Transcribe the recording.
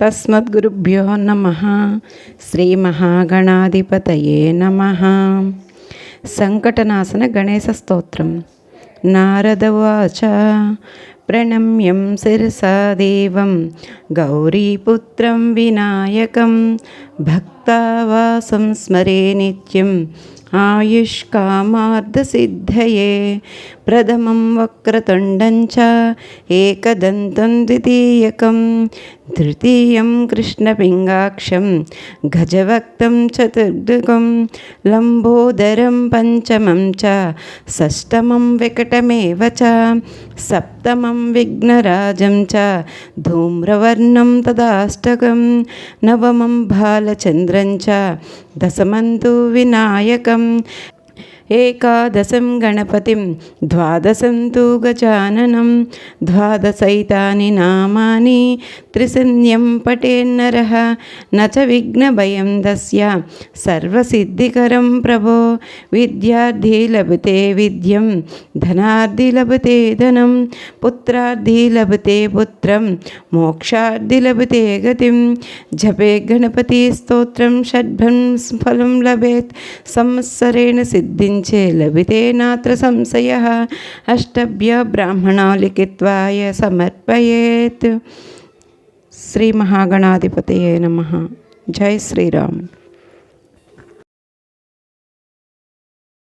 తస్మద్గురుభ్యో నమ. శ్రీమహాగణాధిపతయే నమ. సంకటనాశన గణేశ స్తోత్రం. నారదవాచ ప్రణమ్యం శిరసా దేవం. గౌరీపుత్రం వినాయకం. భక్తి భక్తావాసం స్మరే నిత్యం ఆయుష్కామార్థసిద్ధయే ప్రథమం వక్రతుండం చ ఏకదంతం ద్వితీయకం తృతీయం కృష్ణపింగాక్షం గజవక్తం చతుర్దుకం లంబోదరం పంచమం చ షష్టమం వికటమేవ చ సప్తమం విఘ్నరాజం చ ధూమ్రవర్ణం తదాష్టకం నవమం చంద్రం చ దశమంతు వినాయకం ఏకాదశం గణపతిం ద్వాదశం తు గజాననం ద్వాదశైతాని నామాని త్రిసంధ్యం పటేన్నర నచ విఘ్నభయం దస్య సర్వసిద్ధికరం ప్రభో విద్యార్థి లభతే విద్యం ధనార్థి లభతే ధనం పుత్రార్థి లభతే పుత్రం మోక్షార్థి లభతే గతిం జపే గణపతి స్తోత్రం షడ్భం ఫలం లభేత్ సంవత్సరేణ సిద్ధించే किंचे लभते नात्र संशय। अष्टभ्य ब्राह्मण लिखिवाय समर्पयेत्। श्रीमहागणाधिपतये नमः। जय श्रीराम।